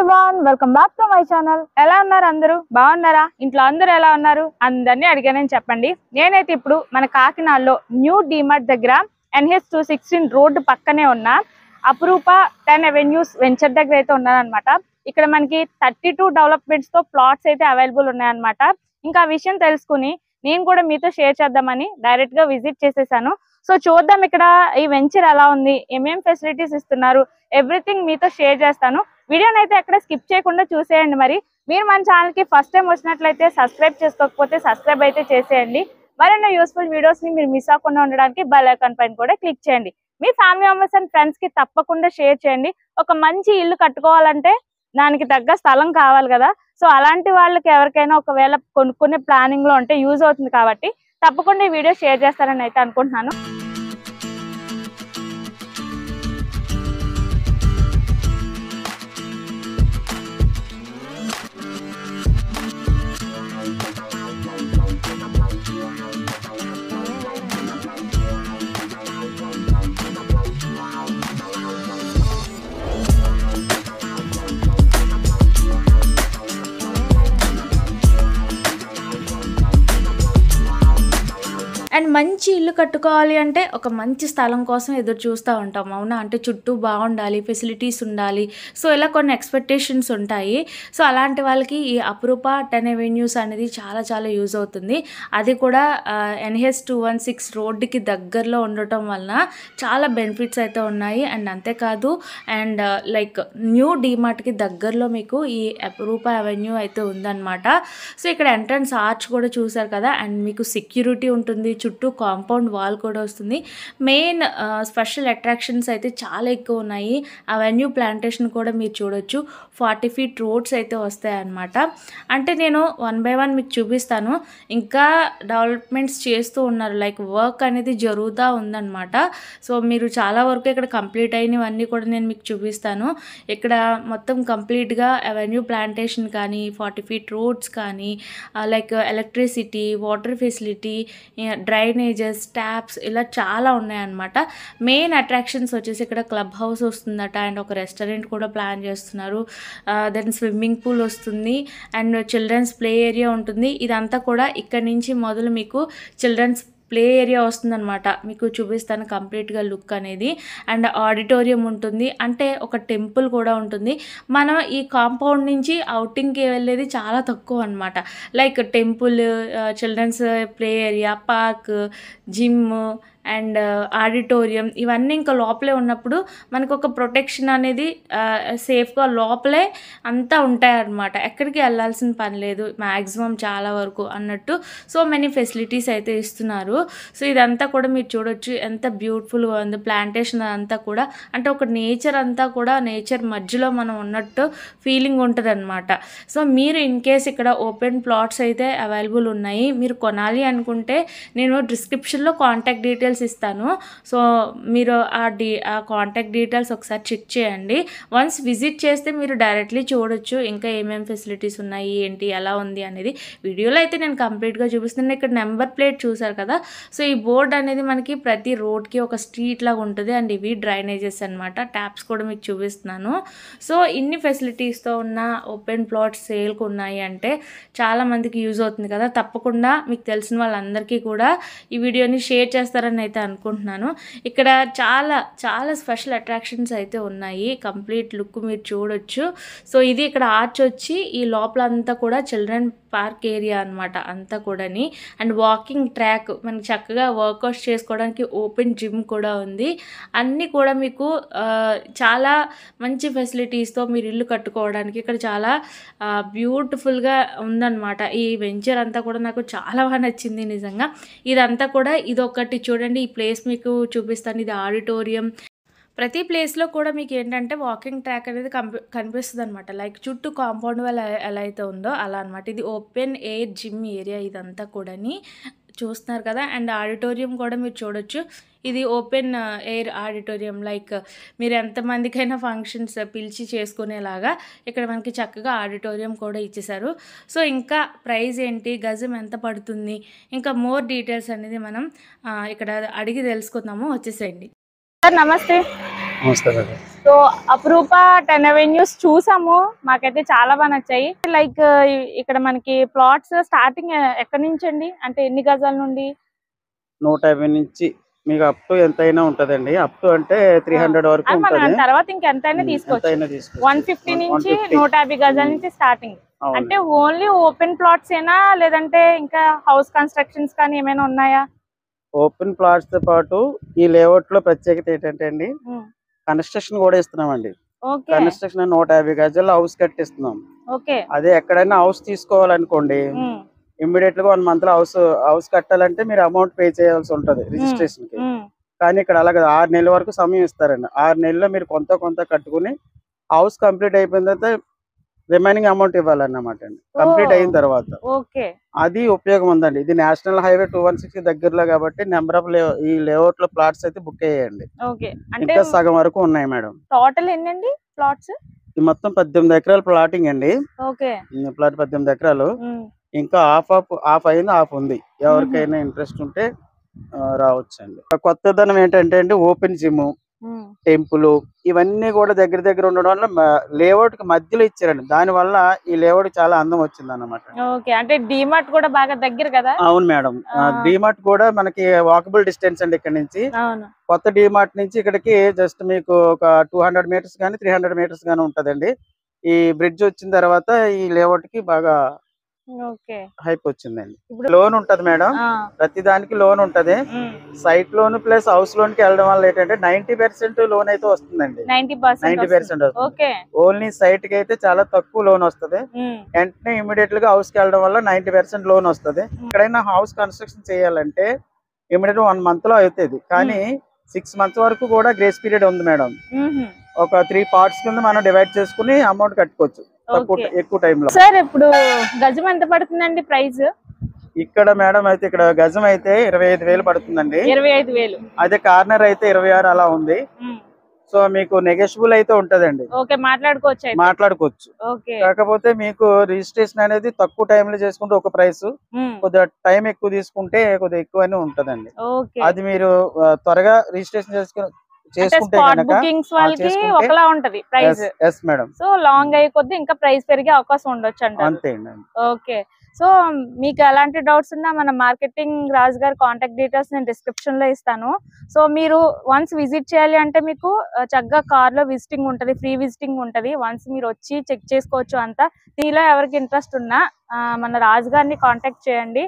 Everyone welcome back to my channel ఎలా ఉన్నారు అందరూ? బాగున్నారా? ఇంట్లో అందరూ ఎలా ఉన్నారు? అందరినీ అడిగానని చెప్పండి. నేనైతే ఇప్పుడు మన కాకినాడలో న్యూ డిమార్ట్ దగ్గర ఎన్హెచ్ టూ సిక్స్టీన్ రోడ్డు పక్కనే ఉన్న. అపురూప టెన్ అవెన్యూస్ వెంచర్ దగ్గర అయితే ఉన్నానమాట ఇక్కడ మనకి థర్టీ టూ డెవలప్మెంట్స్తో ప్లాట్స్ అయితే అవైలబుల్ ఉన్నాయన్నమాట. ఇంకా ఆ విషయం తెలుసుకుని నేను కూడా మీతో షేర్ చేద్దామని డైరెక్ట్గా విజిట్ చేసేసాను. సో చూద్దాం ఇక్కడ ఈ వెంచర్ ఎలా ఉంది ఏమేం ఫెసిలిటీస్ ఇస్తున్నారు ఎవ్రీథింగ్ మీతో షేర్ చేస్తాను. వీడియోని అయితే ఎక్కడ స్కిప్ చేయకుండా చూసేయండి మరి. మీరు మన ఛానల్కి ఫస్ట్ టైం వచ్చినట్లయితే సబ్స్క్రైబ్ చేసుకోకపోతే సబ్స్క్రైబ్ అయితే చేసేయండి. మరెన్నో యూస్ఫుల్ వీడియోస్ని మీరు మిస్ అవ్వకుండా ఉండడానికి బెల్ ఐకాన్ పైన కూడా క్లిక్ చేయండి. మీ ఫ్యామిలీ మెంబర్స్ అండ్ ఫ్రెండ్స్కి తప్పకుండా షేర్ చేయండి. ఒక మంచి ఇల్లు కట్టుకోవాలంటే దానికి తగ్గ స్థలం కావాలి కదా. సో అలాంటి వాళ్ళకి ఎవరికైనా ఒకవేళ కొనుక్కునే ప్లానింగ్లో ఉంటే యూజ్ అవుతుంది కాబట్టి తప్పకుండా ఈ వీడియో షేర్ చేస్తారని అయితే అనుకుంటున్నాను. అండ్ మంచి ఇల్లు కట్టుకోవాలి అంటే ఒక మంచి స్థలం కోసం ఎదురు చూస్తూ ఉంటాం అవునా? అంటే చుట్టూ బాగుండాలి ఫెసిలిటీస్ ఉండాలి. సో ఇలా కొన్ని ఎక్స్పెక్టేషన్స్ ఉంటాయి. సో అలాంటి వాళ్ళకి ఈ అప్రూప టెన్ అవెన్యూస్ అనేది చాలా చాలా యూజ్ అవుతుంది. అది కూడా ఎన్హెచ్ టూ వన్ సిక్స్ రోడ్డుకి దగ్గరలో ఉండటం వలన చాలా బెనిఫిట్స్ అయితే ఉన్నాయి. అండ్ అంతేకాదు అండ్ లైక్ న్యూ డీమార్ట్కి దగ్గరలో మీకు ఈ అప్రూప అవెన్యూ అయితే ఉందన్నమాట. సో ఇక్కడ ఎంట్రన్స్ ఆర్చ్ కూడా చూసారు కదా? అండ్ మీకు సెక్యూరిటీ ఉంటుంది చుట్టూ కాంపౌండ్ వాల్ కూడా వస్తుంది. మెయిన్ స్పెషల్ అట్రాక్షన్స్ అయితే చాలా ఎక్కువ ఉన్నాయి. అవెన్యూ ప్లాంటేషన్ కూడా మీరు చూడొచ్చు. ఫార్టీ ఫీట్ రోడ్స్ అయితే వస్తాయన్నమాట. అంటే నేను వన్ బై వన్ మీకు చూపిస్తాను. ఇంకా డెవలప్మెంట్స్ చేస్తూ ఉన్నారు. లైక్ వర్క్ అనేది జరుగుతూ ఉందన్నమాట. సో మీరు చాలా వరకు ఇక్కడ కంప్లీట్ అయినవన్నీ కూడా నేను మీకు చూపిస్తాను. ఇక్కడ మొత్తం కంప్లీట్గా అవెన్యూ ప్లాంటేషన్ కానీ ఫార్టీ ఫీట్ రోడ్స్ కానీ like electricity water facility dry drainages taps ఇలా చాలా ఉన్నాయన్నమాట. మెయిన్ అట్రాక్షన్స్ వచ్చేసి ఇక్కడ క్లబ్ హౌస్ వస్తుందట అండ్ ఒక రెస్టారెంట్ కూడా ప్లాన్ చేస్తున్నారు. దెన్ స్విమ్మింగ్ పూల్ వస్తుంది అండ్ చిల్డ్రన్స్ ప్లే ఏరియా ఉంటుంది. ఇదంతా కూడా ఇక్కడ నుంచి మొదలు మీకు చిల్డ్రన్స్ ప్లే ఏరియా వస్తుందన్నమాట. మీకు చూపిస్తాను కంప్లీట్గా లుక్ అనేది. అండ్ ఆడిటోరియం ఉంటుంది. అంటే ఒక టెంపుల్ కూడా ఉంటుంది. మనం ఈ కాంపౌండ్ నుంచి అవుటింగ్కి వెళ్ళేది చాలా తక్కువ అనమాట like temple children's play area park gym and auditorium ఇవన్నీ ఇంకా లోపలే ఉన్నప్పుడు మనకు ఒక ప్రొటెక్షన్ అనేది సేఫ్గా లోపలే అంతా ఉంటాయన్నమాట. ఎక్కడికి వెళ్ళాల్సిన పని లేదు మ్యాక్సిమం చాలా వరకు అన్నట్టు సో మెనీ ఫెసిలిటీస్ అయితే ఇస్తున్నారు. సో ఇదంతా కూడా మీరు చూడొచ్చు ఎంత బ్యూటిఫుల్గా ఉంది. ప్లాంటేషన్ అంతా కూడా అంటే ఒక నేచర్ అంతా కూడా నేచర్ మధ్యలో మనం ఉన్నట్టు ఫీలింగ్ ఉంటుంది అనమాట సో మీరు ఇన్ కేస్ ఇక్కడ ఓపెన్ ప్లాట్స్ అయితే అవైలబుల్ ఉన్నాయి మీరు కొనాలి అనుకుంటే నేను డిస్క్రిప్షన్లో కాంటాక్ట్ డీటెయిల్స్ ఇస్తాను. సో మీరు ఆ డీ ఆ కాంటాక్ట్ డీటెయిల్స్ ఒకసారి చెక్ చేయండి. వన్స్ విజిట్ చేస్తే మీరు డైరెక్ట్లీ చూడొచ్చు ఇంకా ఏమేమి ఫెసిలిటీస్ ఉన్నాయి ఏంటి ఎలా ఉంది అనేది. వీడియోలో అయితే నేను కంప్లీట్గా చూపిస్తున్నాను. ఇక్కడ నెంబర్ ప్లేట్ చూసారు కదా. సో ఈ బోర్డ్ అనేది మనకి ప్రతి రోడ్కి ఒక స్ట్రీట్ లాగా ఉంటుంది. అండ్ ఇవి డ్రైనేజెస్ అనమాట ట్యాప్స్ కూడా మీకు చూపిస్తున్నాను. సో ఇన్ని ఫెసిలిటీస్తో ఉన్న ఓపెన్ ప్లాట్స్ సేల్కి ఉన్నాయి అంటే చాలా మందికి యూజ్ అవుతుంది కదా. తప్పకుండా మీకు తెలిసిన వాళ్ళందరికీ కూడా ఈ వీడియోని షేర్ చేస్తారని అయితే అనుకుంటున్నాను. ఇక్కడ చాలా చాలా స్పెషల్ అట్రాక్షన్స్ అయితే ఉన్నాయి. కంప్లీట్ లుక్ మీరు చూడొచ్చు. సో ఇది ఇక్కడ ఆర్చ్ వచ్చి ఈ లోపల అంతా కూడా చిల్డ్రన్ పార్క్ ఏరియా అనమాట అంతా కూడాని. అండ్ వాకింగ్ ట్రాక్ మనకి చక్కగా వర్కౌట్స్ చేసుకోవడానికి ఓపెన్ జిమ్ కూడా ఉంది. అన్నీ కూడా మీకు చాలా మంచి ఫెసిలిటీస్తో మీరు ఇల్లు కట్టుకోవడానికి ఇక్కడ చాలా బ్యూటిఫుల్గా ఉందన్నమాట. ఈ వెంచర్ అంతా కూడా నాకు చాలా బాగా నచ్చింది నిజంగా. ఇదంతా కూడా ఇదొకటి చూడండి. చూడండి ఈ ప్లేస్ మీకు చూపిస్తాను. ఇది ఆడిటోరియం. ప్రతి ప్లేస్లో కూడా మీకు ఏంటంటే వాకింగ్ ట్రాక్ అనేది కంపి కనిపిస్తుంది అనమాట లైక్ చుట్టూ కాంపౌండ్ వల్ల ఎలా అయితే ఉందో అలా అనమాట ఇది ఓపెన్ ఎయిర్ జిమ్ ఏరియా ఇదంతా కూడాని. చూస్తున్నారు కదా. అండ్ ఆడిటోరియం కూడా మీరు చూడొచ్చు. ఇది ఓపెన్ ఎయిర్ ఆడిటోరియం. లైక్ మీరు ఎంతమందికైనా ఫంక్షన్స్ పిలిచి చేసుకునేలాగా ఇక్కడ మనకి చక్కగా ఆడిటోరియం కూడా ఇచ్చేసారు సో ఇంకా ప్రైస్ ఏంటి గజం ఎంత పడుతుంది ఇంకా మోర్ డీటెయిల్స్ అనేది మనం ఇక్కడ అడిగి తెలుసుకుందాము. వచ్చేసేయండి. సార్ నమస్తే. నమస్తే సో అపురూప టెన్ అవెన్యూస్ చూసాము. మాకైతే చాలా బాగా నచ్చాయి. లైక్ ఇక్కడ మనకి ప్లాట్స్ స్టార్టింగ్ ఎక్కడి నుంచి అండి అంటే ఎన్ని గజాల నుండి? నూట యాభై నుంచి మీకు అప్ టు ఎంతైనా ఉంటదండి. అప్ టు అంటే త్రీ హండ్రెడ్ వరకు తర్వాత ఇంకెంతైనా తీసుకోవచ్చు. వన్ ఫిఫ్టీ నుంచి 150. నూట యాభై గజాల నుంచి స్టార్టింగ్. అంటే ఓన్లీ ఓపెన్ ప్లాట్స్ ఏనా? లేదంటే ఇంకా హౌస్ కన్స్ట్రక్షన్స్ కానీ ఏమైనా ఉన్నాయా? ఓపెన్ ప్లాట్స్తో పాటు ఈ లేఅవుట్లో ప్రత్యేకత ఏంటంటే అండి కన్స్ట్రక్షన్ కూడా ఇస్తున్నామండి. కన్స్ట్రక్షన్ నూట యాభై గజాల్లో హౌస్ కట్టిస్తున్నాం. అదే ఎక్కడైనా హౌస్ తీసుకోవాలనుకోండి ఇమ్మీడియట్గా వన్ మంత్లో హౌస్ హౌస్ కట్టాలంటే మీరు అమౌంట్ పే చేయాల్సి ఉంటది రిజిస్ట్రేషన్కి కానీ ఇక్కడ అలాగే ఆరు నెలల వరకు సమయం ఇస్తారండి. ఆరు నెలల్లో మీరు కొంత కొంత కట్టుకుని హౌస్ కంప్లీట్ అయిపోయిన తర్వాత రిమైనింగ్ అమౌంట్ ఇవ్వాలన్నమాట అండి. కంప్లీట్. అయిన తర్వాత. అది ఉపయోగం ఉందండి ఇది national highway two one six దగ్గరలో కాబట్టి నెంబర్ ఆఫ్ ఈ లేఅవుట్లో ప్లాట్స్ అయితే బుక్ అయ్యాయండి. అంటే ఇంకా సగం వరకు ఉన్నాయి మేడం. టోటల్ ఎన్నండి ప్లాట్స్ మొత్తం పద్దెనిమిది ఎకరాల ప్లాటింగ్ అండి. ప్లాట్ పద్దెనిమిది ఎకరాలు. ఇంకా హాఫ్ ఆఫ్ హాఫ్ అయింది హాఫ్ ఉంది. ఎవరికైనా ఇంట్రెస్ట్ ఉంటే రావచ్చండి. కొత్తదనం ఏంటంటే అండి ఓపెన్ జిమ్ టెంపుల్ ఇవన్నీ కూడా దగ్గర దగ్గర ఉండడం వల్ల లేఅవుట్కి మధ్యలో ఇచ్చారండి. దాని వల్ల ఈ లేఅవుట్ చాలా అందం వచ్చింది అన్నమాట ఓకే అంటే డిమార్ట్ కూడా బాగా దగ్గర కదా? అవును మేడం. డిమార్ట్ కూడా మనకి వాకబుల్ డిస్టెన్స్ అండి ఇక్కడ నుంచి. కొత్త డిమార్ట్ నుంచి ఇక్కడికి జస్ట్ మీకు ఒక టూ హండ్రెడ్ మీటర్స్ కానీ త్రీ హండ్రెడ్ మీటర్స్ కానీ ఉంటదండి. ఈ బ్రిడ్జ్ వచ్చిన తర్వాత ఈ లేఅవుట్కి బాగా హైప్ వచ్చిందండి. ఇప్పుడు లోన్ ఉంటది మేడం. ప్రతి దానికి లోన్ ఉంటది. సైట్ లోన్ ప్లస్ హౌస్ లోన్కి వెళ్ళడం వల్ల ఏంటంటే నైన్టీ పర్సెంట్ లోన్ అయితే వస్తుందండి. 90% నైన్టీ. పర్సెంట్ ఓన్లీ సైట్కి అయితే చాలా తక్కువ లోన్ వస్తది. వెంటనే ఇమీడియట్గా హౌస్కి వెళ్ళడం వల్ల నైన్టీ పర్సెంట్ లోన్ వస్తది. ఎక్కడైనా హౌస్ కన్స్ట్రక్షన్ చేయాలంటే ఇమీడియట్ వన్ మంత్లో అవుతుంది కానీ సిక్స్ మంత్స్ వరకు కూడా గ్రేస్ పీరియడ్ ఉంది మేడం. ఒక త్రీ పార్ట్స్ కింద మనం డివైడ్ చేసుకుని అమౌంట్ కట్టుకోవచ్చు. ఎక్కువ టైంలో సార్ ఇప్పుడు గజం ఎంత పడుతుందండి ప్రైస్? ఇక్కడ మేడం అయితే ఇక్కడ గజం అయితే ఇరవై ఐదు వేలు పడుతుందండి. ఇరవై ఐదు వేలు. అదే కార్నర్ అయితే ఇరవై ఆరు అలా ఉంది. సో మీకు నెగోషియబుల్ అయితే ఉంటదండి. మాట్లాడుకోవచ్చు మాట్లాడుకోవచ్చు. కాకపోతే మీకు రిజిస్ట్రేషన్ అనేది తక్కువ టైంలో చేసుకుంటే ఒక ప్రైస్ కొద్దిగా టైం ఎక్కువ తీసుకుంటే కొద్దిగా ఎక్కువనే ఉంటదండి. ఓకే. అది మీరు త్వరగా రిజిస్ట్రేషన్ చేసుకుని చేసుకుంటే బుకింగ్స్ వాళ్ళకి ఒకలా ఉంటది prices madam so long అయ్యే కొద్ది ఇంకా ప్రైస్ పెరిగే అవకాశం ఉండొచ్చు అంతే అండి ఓకే సో మీకు ఎలాంటి డౌట్స్ ఉన్నా మన మార్కెటింగ్ రాజు గారి కాంటాక్ట్ డీటెయిల్స్ నేను డిస్క్రిప్షన్లో ఇస్తాను. సో మీరు వన్స్ విజిట్ చేయాలి అంటే మీకు చక్కగా కార్లో విజిటింగ్ ఉంటది ఫ్రీ విజిటింగ్ ఉంటది. వన్స్ మీరు వచ్చి చెక్ చేసుకోవచ్చు అంతా. దీనిలో ఎవరికి ఇంట్రెస్ట్ ఉన్నా మన రాజు గారిని కాంటాక్ట్ చేయండి.